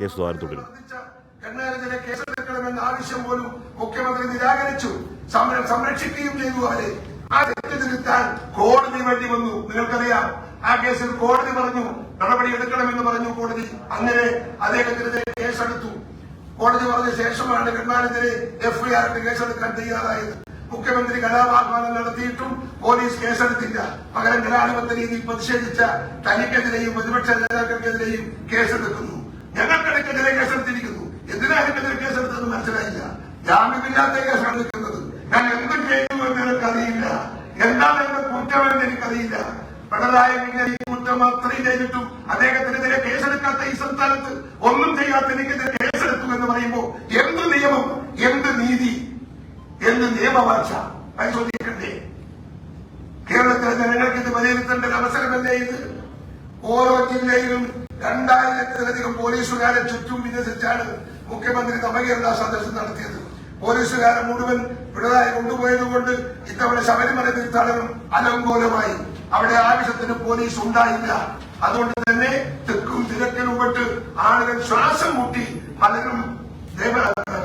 Case ദ്വാരം തുടരും. കേസെടുക്കണമെന്ന ആവശ്യം മുഖ്യമന്ത്രി ആ കോടതി വേണ്ടി വന്നു. നിങ്ങൾക്കറിയാം ആ കേസിൽ കോടതി പറഞ്ഞു നടപടി എടുക്കണമെന്ന് പറഞ്ഞു കോടതി. അങ്ങനെ അദ്ദേഹത്തിനെതിരെ കേസെടുത്തു. കോടതി പറഞ്ഞ ശേഷമാണ് കരുണാനിധിനെ എഫ്ഐആറിന് കേസെടുക്കാൻ തയ്യാറായത്. മുഖ്യമന്ത്രി കലാപാഹ്വാനം നടത്തിയിട്ടും പോലീസ് കേസെടുത്തില്ല. പകരം ജനാധിപത്യ രീതിയിൽ പ്രതിഷേധിച്ച തനിക്കെതിരെയും പ്രതിപക്ഷ നേതാക്കൾക്കെതിരെയും കേസെടുക്കുന്നു. ഞങ്ങൾക്കിടയ്ക്കെതിരെ കേസെടുത്തിരിക്കുന്നു എന്തിനാ എന്നെതിരെ കേസെടുത്തെന്ന് മനസ്സിലായില്ല. ജാമ്യമില്ലാത്ത കേസാണ് നിൽക്കുന്നത് ഞാൻ എന്ത് ചെയ്യുന്നു എന്ന് എനിക്കറിയില്ല എന്താണ് എന്റെ കുറ്റമെന്ന് എനിക്കറിയില്ല. പിണറായി വിജയൻ ഈ കുറ്റം അത്രയും ചെയ്തിട്ടും അദ്ദേഹത്തിനെതിരെ കേസെടുക്കാത്ത ഈ സംസ്ഥാനത്ത് ഒന്നും ചെയ്യാത്ത എനിക്കെതിരെ കേസെടുത്തു എന്ന് പറയുമ്പോൾ എന്ത് നിയമം എന്ത് നീതി എന്ത് നിയമവാഴ്ച? പരിശോധിക്കണ്ടേ? കേരളത്തിലെ ജനങ്ങൾക്ക് ഇത് വിലയിരുത്തേണ്ട ഒരു അവസരമല്ലേ ഇത്? ഓരോ ജില്ലയിലും രണ്ടായിരത്തിലധികം പോലീസുകാരെ ചുറ്റും വിന്യസിച്ചാണ് മുഖ്യമന്ത്രി നവകേരള സന്ദർശനം നടത്തിയത്. പോലീസുകാരെ മുഴുവൻ പിണറായി കൊണ്ടുപോയതുകൊണ്ട് ഇത്തവണ ശബരിമല തീർത്ഥാടനം അലങ്കോലമായി. അവിടെ ആവശ്യത്തിന് പോലീസ് ഉണ്ടായില്ല. അതുകൊണ്ട് തന്നെ തെക്കും തിരക്കിലും പെട്ട് ആളുകൾ ശ്വാസം മുട്ടി പലരും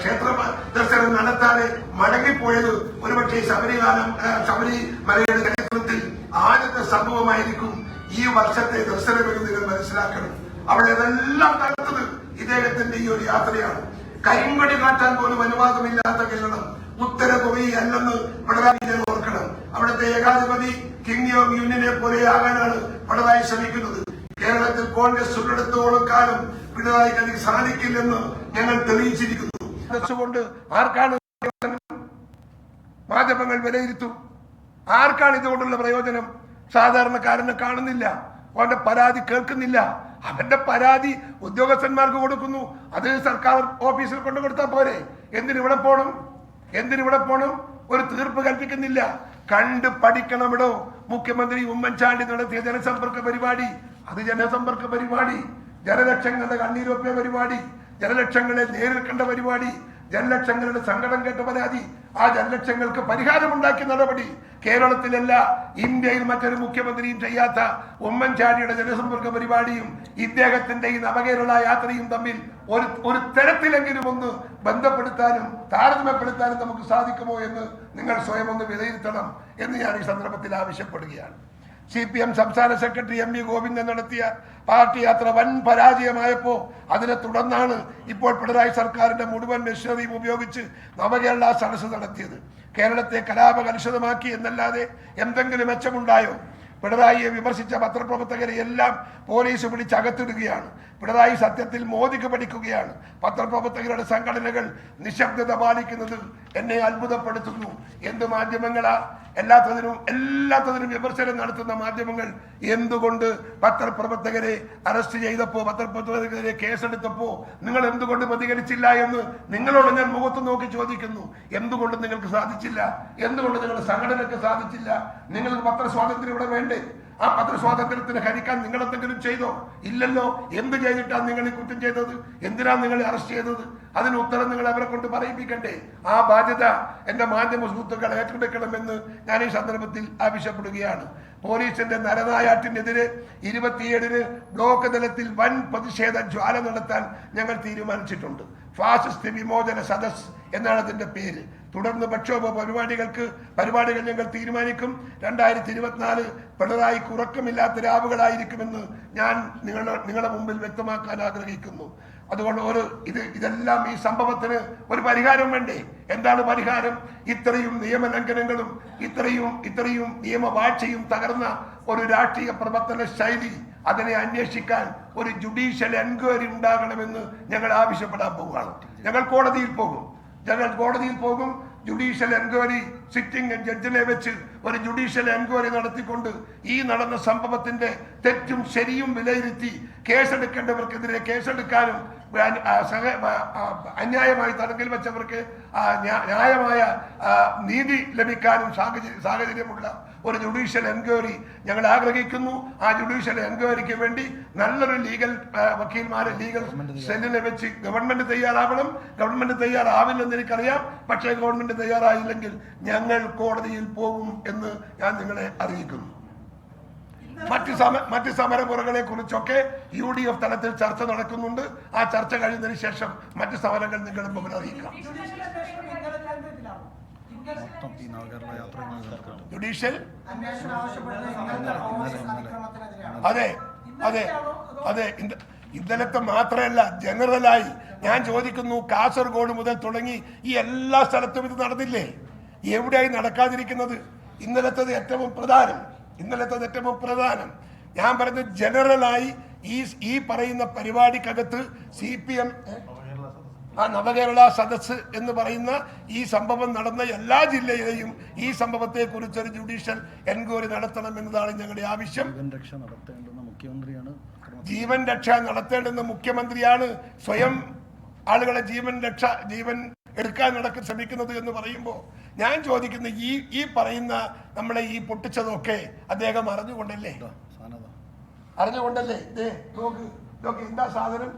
ക്ഷേത്ര ദർശനം നടത്താതെ മടങ്ങിപ്പോയത് ഒരുപക്ഷെ ശബരികാലം ശബരിമലയുടെ ചരിത്രത്തിൽ ആദ്യത്തെ സംഭവമായിരിക്കും ഈ വർഷത്തെ ദർശനമെന്ന് നിങ്ങൾ മനസ്സിലാക്കണം. അവിടെ ഇതെല്ലാം നടത്തത് ഇദ്ദേഹത്തിന്റെ ഈ ഒരു യാത്രയാണ്. കരിമ്പടി കാട്ടാൻ പോലും അനുവാദമില്ലാത്ത കേരളം ഉത്തര കൊറിയല്ലെന്ന് പിണറായി വിജയൻ ഓർക്കണം. അവിടുത്തെ ഏകാധിപതി കിങ് ഓഫ് യൂണിയനെ പോലെയാകാനാണ് പിണറായി ശ്രമിക്കുന്നത്. കേരളത്തിൽ കോൺഗ്രസ് ഉള്ളിടത്തോളം കാലം പിണറായിക്ക് അതിന് സാധിക്കില്ലെന്ന് ഞങ്ങൾ തെളിയിച്ചിരിക്കുന്നു. വെച്ചുകൊണ്ട് ആർക്കാണ് മാധ്യമങ്ങൾ വിലയിരുത്തും? ആർക്കാണ് ഇതുകൊണ്ടുള്ള പ്രയോജനം? സാധാരണക്കാരനെ കാണുന്നില്ല. അവന്റെ പരാതി കേൾക്കുന്നില്ല. അവന്റെ പരാതി ഉദ്യോഗസ്ഥന്മാർക്ക് കൊടുക്കുന്നു. അത് സർക്കാർ ഓഫീസിൽ കൊണ്ടു കൊടുത്താൽ പോരെ. എന്തിനിവിടെ പോണം? എന്തിനിവിടെ പോണം? ഒരു തീർപ്പ് കൽപ്പിക്കുന്നില്ല. കണ്ട് പഠിക്കണമിടോ. മുഖ്യമന്ത്രി ഉമ്മൻചാണ്ടി നടത്തിയ ജനസമ്പർക്ക പരിപാടി. അത് ജനസമ്പർക്ക പരിപാടി. ജനലക്ഷങ്ങളുടെ കണ്ണീരൊപ്പിയ പരിപാടി. ജനലക്ഷങ്ങളെ നേരിൽ കണ്ട പരിപാടി. ജനലക്ഷങ്ങളുടെ സങ്കടം കേട്ട പരാതി ആ ജനലക്ഷങ്ങൾക്ക് പരിഹാരമുണ്ടാക്കിയ നടപടി. കേരളത്തിലല്ല ഇന്ത്യയിൽ മറ്റൊരു മുഖ്യമന്ത്രിയും ചെയ്യാത്ത ഉമ്മൻചാണ്ടിയുടെ ജനസമ്പർക്ക പരിപാടിയും ഇദ്ദേഹത്തിന്റെ ഈ നവകേരള യാത്രയും തമ്മിൽ ഒരു ഒരു തരത്തിലെങ്കിലും ഒന്ന് ബന്ധപ്പെടുത്താനും താരതമ്യപ്പെടുത്താനും നമുക്ക് സാധിക്കുമോ എന്ന് നിങ്ങൾ സ്വയം ഒന്ന് വിലയിരുത്തണം എന്ന് ഞാൻ ഈ സന്ദർഭത്തിൽ ആവശ്യപ്പെടുകയാണ്. സി പി എം സംസ്ഥാന സെക്രട്ടറി എം വി ഗോവിന്ദൻ നടത്തിയ പാർട്ടി യാത്ര വൻ പരാജയമായപ്പോൾ അതിനെ തുടർന്നാണ് ഇപ്പോൾ പിണറായി സർക്കാരിന്റെ മുഴുവൻ മെഷീനറിയും ഉപയോഗിച്ച് നവകേരള സദസ് നടത്തിയത്. കേരളത്തെ കലാപകലുഷിതമാക്കി എന്നല്ലാതെ എന്തെങ്കിലും മെച്ചമുണ്ടായോ? പിണറായിയെ വിമർശിച്ച പത്രപ്രവർത്തകരെ എല്ലാം പോലീസ് പിടിച്ചകത്തിടുകയാണ് പിണറായി സത്യത്തിൽ മോദിക്ക് പഠിക്കുകയാണ്. പത്രപ്രവർത്തകരുടെ സംഘടനകൾ നിശബ്ദത പാലിക്കുന്നത് എന്നെ അത്ഭുതപ്പെടുത്തുന്നു. എന്ത് മാധ്യമങ്ങളാ? എല്ലാത്തതിനും എല്ലാത്തതിനും വിമർശനം നടത്തുന്ന മാധ്യമങ്ങൾ എന്തുകൊണ്ട് പത്രപ്രവർത്തകരെ അറസ്റ്റ് ചെയ്തപ്പോ പത്രപ്രവർത്തകരെ കേസെടുത്തപ്പോ നിങ്ങൾ എന്തുകൊണ്ട് പ്രതികരിച്ചില്ല എന്ന് നിങ്ങളോട് ഞാൻ മുഖത്ത് നോക്കി ചോദിക്കുന്നു. എന്തുകൊണ്ട് നിങ്ങൾക്ക് സാധിച്ചില്ല? എന്തുകൊണ്ട് നിങ്ങളുടെ സംഘടനയ്ക്ക് സാധിച്ചില്ല? നിങ്ങൾക്ക് പത്രസ്വാതന്ത്ര്യം ഇവിടെ വേണ്ടേ? ആ പത്രസ്വാതന്ത്ര്യത്തിന് ഹരിക്കാൻ നിങ്ങൾ എന്തെങ്കിലും ചെയ്തോ? ഇല്ലല്ലോ. എന്ത് ചെയ്തിട്ടാണ് നിങ്ങൾ ഈ കുറ്റം ചെയ്തത്? എന്തിനാണ് നിങ്ങളെ അറസ്റ്റ് ചെയ്തത്? അതിന് ഉത്തരം നിങ്ങൾ അവരെ കൊണ്ട് പറയിപ്പിക്കണ്ടേ? ആ ബാധ്യത എന്റെ മാധ്യമ സുഹൃത്തുക്കൾ ഏറ്റെടുക്കണമെന്ന് ഞാൻ ഈ സന്ദർഭത്തിൽ ആവശ്യപ്പെടുകയാണ്. പോലീസിന്റെ നരനായാട്ടിനെതിരെ ഇരുപത്തിയേഴിന് ബ്ലോക്ക് തലത്തിൽ വൻ പ്രതിഷേധ ജ്വാല നടത്താൻ ഞങ്ങൾ തീരുമാനിച്ചിട്ടുണ്ട്. ഫാസിസ്റ്റ് വിമോചന സദസ് എന്നാണ് അതിന്റെ പേര്. തുടർന്ന് പ്രക്ഷോഭ പരിപാടികൾക്ക് പരിപാടികൾ ഞങ്ങൾ തീരുമാനിക്കും. രണ്ടായിരത്തി ഇരുപത്തിനാല് പിണറായി ഉറക്കമില്ലാത്ത രാവുകളായിരിക്കുമെന്ന് ഞാൻ നിങ്ങളുടെ നിങ്ങളുടെ മുമ്പിൽ വ്യക്തമാക്കാൻ ആഗ്രഹിക്കുന്നു. അതുകൊണ്ട് ഒരു ഇത് ഇതെല്ലാം ഈ സംഭവത്തിന് ഒരു പരിഹാരം വേണ്ടേ? എന്താണ് പരിഹാരം? ഇത്രയും നിയമലംഘനങ്ങളും ഇത്രയും ഇത്രയും നിയമവാഴ്ചയും തകർന്ന ഒരു രാഷ്ട്രീയ പ്രവർത്തന ശൈലി അതിനെ അന്വേഷിക്കാൻ ഒരു ജുഡീഷ്യൽ എൻക്വയറി ഉണ്ടാകണമെന്ന് ഞങ്ങൾ ആവശ്യപ്പെടാൻ പോവുകയാണ്. ഞങ്ങൾ കോടതിയിൽ പോകും. ഞങ്ങൾ കോടതിയിൽ പോകും. ജുഡീഷ്യൽ എൻക്വയറി സിറ്റിംഗ് ജഡ്ജിനെ വെച്ച് ഒരു ജുഡീഷ്യൽ എൻക്വയറി നടത്തിക്കൊണ്ട് ഈ നടന്ന സംഭവത്തിന്റെ തെറ്റും ശരിയും വിലയിരുത്തി കേസെടുക്കേണ്ടവർക്കെതിരെ കേസെടുക്കാനും അന്യായമായി തടങ്കിൽ വെച്ചവർക്ക് ന്യായമായ നീതി ലഭിക്കാനും സാഹചര്യ സാഹചര്യമുള്ള ഒരു ജുഡീഷ്യൽ എൻക്വയറി ഞങ്ങൾ ആഗ്രഹിക്കുന്നു. ആ ജുഡീഷ്യൽ എൻക്വയറിക്ക് വേണ്ടി നല്ലൊരു ലീഗൽ വക്കീൽമാരെ ലീഗൽ സെല്ലിനെ വെച്ച് ഗവൺമെന്റ് തയ്യാറാവണം. ഗവൺമെന്റ് തയ്യാറാവില്ലെന്ന് എനിക്കറിയാം. പക്ഷേ ഗവൺമെന്റ് തയ്യാറായില്ലെങ്കിൽ ഞങ്ങൾ കോടതിയിൽ പോകും എന്ന് ഞാൻ നിങ്ങളെ അറിയിക്കുന്നു. മറ്റ് സമ മറ്റ് സമരമുറകളെ കുറിച്ചൊക്കെ യു ഡി എഫ് തലത്തിൽ ചർച്ച നടക്കുന്നുണ്ട്. ആ ചർച്ച കഴിയുന്നതിന് ശേഷം മറ്റ് സമരങ്ങൾ നിങ്ങളുടെ മുമ്പിൽ അറിയിക്കാം. മൊത്തം ഈ നവകേരള യാത്രയുമായി ബന്ധപ്പെട്ട് ജുഡീഷ്യൽ? അതെ അതെ അതെ ഇന്ന- ഇന്നലത്തെ മാത്രമല്ല ജനറലായി ഞാൻ ചോദിക്കുന്നു കാസർഗോഡ് മുതൽ തുടങ്ങി ഈ എല്ലാ സ്ഥലത്തും ഇത് നടന്നില്ലേ? എവിടെയായി നടക്കാതിരിക്കുന്നത്? ഇന്നലത്തത് ഏറ്റവും പ്രധാനം ഇന്നലത്തത് ഏറ്റവും പ്രധാനം. ഞാൻ പറഞ്ഞത് ജനറലായി ഈ ഈ പറയുന്ന പരിപാടിക്കകത്ത് സി പി എം ആ നവകേരള സദസ് എന്ന് പറയുന്ന ഈ സംഭവം നടന്ന എല്ലാ ജില്ലയിലെയും ഈ സംഭവത്തെ കുറിച്ചൊരു ജുഡീഷ്യൽ എൻക്വയറി നടത്തണം എന്നതാണ് ഞങ്ങളുടെ ആവശ്യം. ജീവൻ രക്ഷ നടത്തേണ്ടുന്ന മുഖ്യമന്ത്രിയാണ് ജീവൻ രക്ഷ നടത്തേണ്ടുന്ന മുഖ്യമന്ത്രിയാണ് സ്വയം ആളുകളെ ജീവൻ രക്ഷ ജീവൻ എടുക്കാൻ നടക്ക ശ്രമിക്കുന്നത് എന്ന് പറയുമ്പോൾ ഞാൻ ചോദിക്കുന്ന ഈ ഈ പറയുന്ന നമ്മളെ ഈ പൊട്ടിച്ചതൊക്കെ അദ്ദേഹം അറിഞ്ഞുകൊണ്ടല്ലേ? ഇതാ. അറിഞ്ഞുകൊണ്ടല്ലേ? നോക്ക് നോക്ക് എന്താ സാധനം?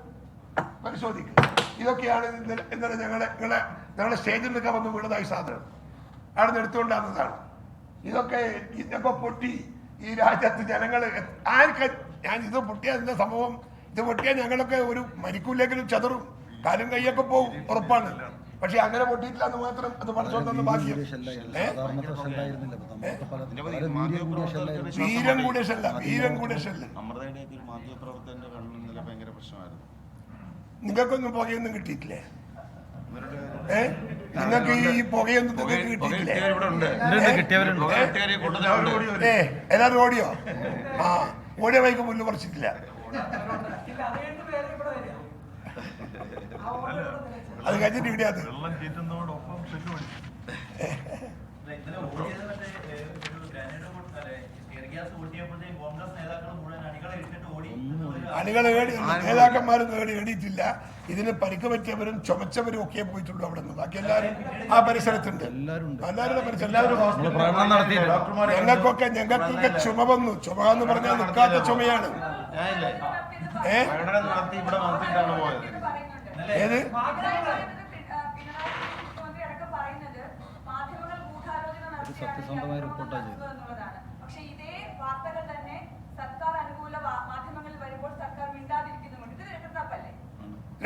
പരിശോധിക്കുക ഇതൊക്കെയാണ് ഇന്നലെ ഞങ്ങളെ ഞങ്ങളെ ഞങ്ങളെ സ്റ്റേജിൽ നിൽക്കാൻ വന്ന് വീണതായി സാധനം. അവിടെ നിന്ന് എടുത്തുകൊണ്ടാകുന്നതാണ് ഇതൊക്കെ ഇതൊക്കെ പൊട്ടി ഈ രാജ്യത്ത് ജനങ്ങൾ ആർക്ക് ഞാൻ ഇത് പൊട്ടിയ ഇതിന്റെ സംഭവം? ഇത് പൊട്ടിയാൽ ഞങ്ങളൊക്കെ ഒരു മരിക്കൂലെങ്കിലും ചതറും കാലും കൈയൊക്കെ പോകും ഉറപ്പാണ്. പക്ഷെ അങ്ങനെ പൊട്ടിയിട്ടില്ല എന്ന് മാത്രം അത് കൂടിയ ഷെല്ലായിരുന്നു. വീരം കൂടിയ ഷെല്ല വീരം കൂടിയ ഷെല്ല. ഭയങ്കര പ്രശ്നമായിരുന്നു. നിങ്ങൾക്കൊന്നും പുകയൊന്നും കിട്ടിയിട്ടില്ലേ? ഏ? നിങ്ങൾക്ക് ഈ പുകയൊന്നും നിങ്ങൾക്ക് കിട്ടിയിട്ടില്ലേ? ഏ എല്ലാവരും ഓടിയോ? ആ ഓടിയ വൈക്ക് മുന്നിൽ പറിച്ചിട്ടില്ല. ഇല്ല അത് കഴിഞ്ഞിട്ട് ഇവിടെ അത്. ഓടിയത് മറ്റേ, ഗ്രാനേഡ് കൊണ്ട് അണികളെ നേതാക്കന്മാരും ഏടി ഏടിയിട്ടില്ല ഇതിന് പരിക്ക് പറ്റിയവരും ചുമച്ചവരും ഒക്കെ പോയിട്ടുള്ളൂ അവിടെ നിന്ന്. ബാക്കി എല്ലാവരും ആ പരിസരത്തുണ്ട്. ഞങ്ങൾക്കൊക്കെ ഞങ്ങൾക്കൊക്കെ ചുമ വന്നു. ചുമ എന്ന് പറഞ്ഞാൽ നിൽക്കാത്ത ചുമയാണ്. ഏത്? സത്യസന്ധമായ റിപ്പോർട്ടാണ് ചെയ്തത്. പക്ഷേ ഇതേ വാർത്തകൾ തന്നെ സർക്കാർ അനുകൂല വാ- മാധ്യമങ്ങളിൽ വരുമ്പോൾ സർക്കാർ മിണ്ടാതിരിക്കുന്നുമുണ്ട് ഇത് രണ്ടത്തപ്പല്ലേ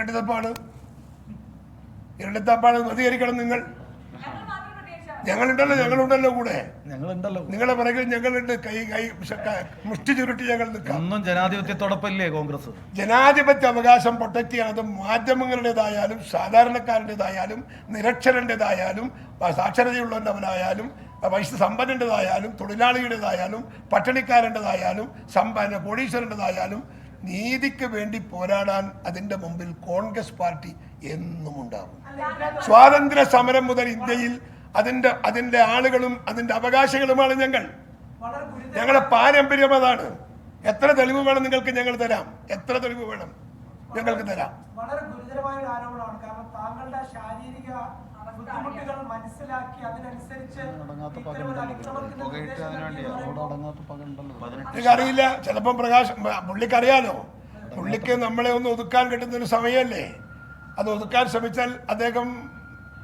ഇരട്ടിത്തപ്പാണ് ഇരട്ടത്തപ്പാണ് പ്രതികരിക്കണം നിങ്ങൾ. ഞങ്ങളുണ്ടല്ലോ ഞങ്ങളുണ്ടല്ലോ കൂടെ. ഞങ്ങളുണ്ടല്ലോ നിങ്ങളെ പിറകിൽ ഞങ്ങളുണ്ട്. കൈ കൈ മുഷ്ടി ചുരുട്ടി ഞങ്ങൾ നിൽക്കാം. ഒന്നും ജനാധിപത്യത്തോടൊപ്പമില്ലേ കോൺഗ്രസ്? ജനാധിപത്യ അവകാശം പ്രൊട്ടക്ട് ചെയ്യണത് മാധ്യമങ്ങളുടേതായാലും സാധാരണക്കാരുടേതായാലും നിരക്ഷരന്റെതായാലും സാക്ഷരതയുള്ളവനായാലും വൈശ്യ സമ്പന്നന്റെതായാലും തൊഴിലാളിയുടേതായാലും പട്ടിണിക്കാരന്റെതായാലും സമ്പന്ന കോടീശ്വരന്റെതായാലും നീതിക്ക് വേണ്ടി പോരാടാൻ അതിന്റെ മുമ്പിൽ കോൺഗ്രസ് പാർട്ടി എന്നും ഉണ്ടാകും. സ്വാതന്ത്ര്യ സമരം മുതൽ ഇന്ത്യയിൽ അതിന്റെ അതിന്റെ ആളുകളും അതിന്റെ അവകാശികളുമാണ് ഞങ്ങൾ. ഞങ്ങളുടെ പാരമ്പര്യം അതാണ്. എത്ര തെളിവ് വേണം നിങ്ങൾക്ക് ഞങ്ങൾ തരാം. എത്ര തെളിവ് വേണം ഞങ്ങൾക്ക് തരാം. വളരെ ഗുരുതരമായ ഒരു ആരോപണമാണ്. കാരണം താങ്കളുടെ ശാരീരിക ബുദ്ധിമുട്ടുകൾ മനസ്സിലാക്കി അതിനനുസരിച്ച് എനിക്കറിയില്ല ചിലപ്പം പ്രകാശ് പുള്ളിക്ക് അറിയാലോ പുള്ളിക്ക് നമ്മളെ ഒന്ന് ഒതുക്കാൻ കിട്ടുന്ന ഒരു സമയമല്ലേ? അത് ഒതുക്കാൻ ശ്രമിച്ചാൽ അദ്ദേഹം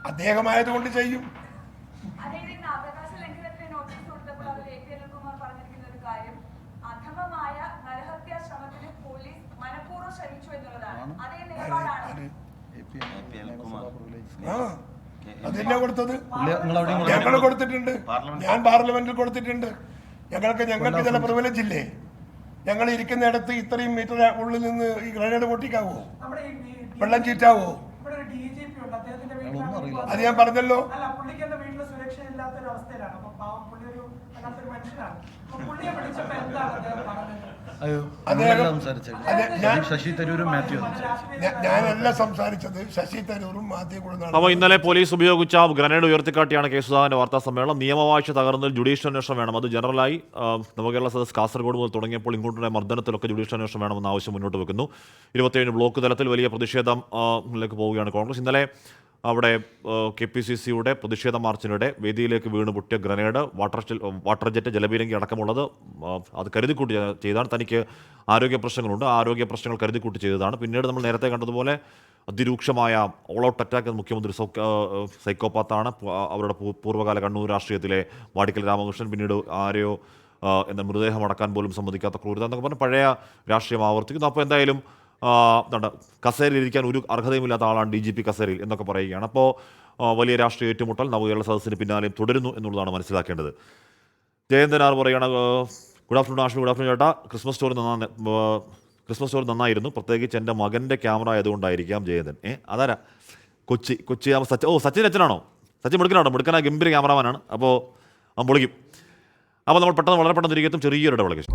അദ്ദേഹമായതുകൊണ്ട് ചെയ്യും. ശ്രമിച്ചു എന്നുള്ളതാണ്. അതേ നിലപാടാണ്. കൊടുത്തത്? ഞങ്ങൾ കൊടുത്തിട്ടുണ്ട്. ഞാൻ പാർലമെന്റിൽ കൊടുത്തിട്ടുണ്ട്. ഞങ്ങൾക്ക് ഞങ്ങൾക്ക് ചില പ്രിവിലേജ് ഇല്ലേ? ഞങ്ങൾ ഇരിക്കുന്നിടത്ത് ഇത്രയും മീറ്റർ ഉള്ളിൽ നിന്ന് ഈ ഗ്രനേഡ് പൊട്ടിക്കാവോ? വെള്ളം ചീറ്റാവോ? ഇവിടെ ഒരു ഡി ഉണ്ട്. അദ്ദേഹത്തിന്റെ അയാളൊന്നും അറിയില്ല. അത് ഞാൻ പറഞ്ഞല്ലോ. സുരക്ഷയില്ലാത്ത ഒരു അവസ്ഥയിലാണ് ശശി തരൂരും മാത്യു സംസാരിച്ചു ഞാ- ഞാനല്ല സംസാരിച്ചത് ശശി തരൂറും മാത്യു അപ്പോൾ ഇന്നലെ പോലീസ് ഉപയോഗിച്ച ഗ്രനേഡ് ഉയർത്തിക്കാട്ടിയാണ് കെ സുധാകരന്റെ വാർത്താ സമ്മേളനം നിയമവാഴ്ച തകർന്നതിൽ ജുഡീഷ്യൽ അന്വേഷണം വേണം. അത് ജനറലായി നവകേരള സദസ് കാസർഗോഡ് മുതൽ തുടങ്ങിയപ്പോൾ ഇങ്ങോട്ടുള്ള മർദ്ദനത്തിലൊക്കെ ജുഡീഷ്യൽ അന്വേഷണം വേണമെന്ന ആവശ്യം മുന്നോട്ട് വെക്കുന്നു. ഇരുപത്തിയേഴ് ബ്ലോക്ക് തലത്തിൽ വലിയ പ്രതിഷേധം പോവുകയാണ് കോൺഗ്രസ്. ഇന്നലെ അവിടെ കെ പി സി സിയുടെ പ്രതിഷേധ മാർച്ചിനിടെ വേദിയിലേക്ക് വീണ് പൊട്ടിയ ഗ്രനേഡ് വാട്ടർ വാട്ടർ ജെറ്റ് ജലപീരങ്കി അടക്കമുള്ളത് അത് കരുതിക്കൂട്ടി ചെയ്താണ്. തനിക്ക് ആരോഗ്യ പ്രശ്നങ്ങളുണ്ട്. ആരോഗ്യ പ്രശ്നങ്ങൾ കരുതിക്കൂട്ടി ചെയ്തതാണ്. പിന്നീട് നമ്മൾ നേരത്തെ കണ്ടതുപോലെ അതിരൂക്ഷമായ ഓൾ ഔട്ട് അറ്റാക്ക് മുഖ്യമന്ത്രി സൈക്കോപാത്താണ്. അവരുടെ പൂർവകാല കണ്ണൂർ രാഷ്ട്രീയത്തിലെ വാടിക്കൽ രാമകൃഷ്ണൻ പിന്നീട് ആരെയോ എന്ന മൃതദേഹം അടക്കാൻ പോലും സമ്മതിക്കാത്ത ക്രൂരത എന്നൊക്കെ പറഞ്ഞ് പഴയ രാഷ്ട്രീയം ആവർത്തിക്കുന്നു. അപ്പോൾ എന്തായാലും കസേരയിൽ ഇരിക്കാൻ ഒരു അർഹതയുമില്ലാത്ത ആളാണ് ഡി ജി പി കസേരയിൽ എന്നൊക്കെ പറയുകയാണ്. അപ്പോൾ വലിയ രാഷ്ട്രീയ ഏറ്റുമുട്ടൽ നവകേരള സദസ്സിന് പിന്നാലെയും തുടരുന്നു എന്നുള്ളതാണ് മനസ്സിലാക്കേണ്ടത്. ജയന്തനാർ പറയുകയാണ് good afternoon Ashmi. Good afternoon ചേട്ടാ. ക്രിസ്മസ് സ്റ്റോറി നന്നാ ക്രിസ്മസ് സ്റ്റോറി നന്നായിരുന്നു. പ്രത്യേകിച്ച് എന്റെ മകന്റെ ക്യാമറ ആയതുകൊണ്ടായിരിക്കാം ജയന്തൻ. ഏ അതാരാ? കൊച്ചി കൊച്ചി ആ സച്ചിൻ ഓ സച്ചിൻ അച്ഛനാണോ? സച്ചിൻ മിടുക്കനാണോ? മിടുക്കന ഗംഭീര ക്യാമറമാനാണ് അപ്പോൾ അവൻ പൊളിക്കും അപ്പോൾ നമ്മൾ പെട്ടെന്ന് വളരെ പെട്ടെന്ന് തിരികെത്തും ചെറിയൊരു ഇടവേളയ്ക്ക്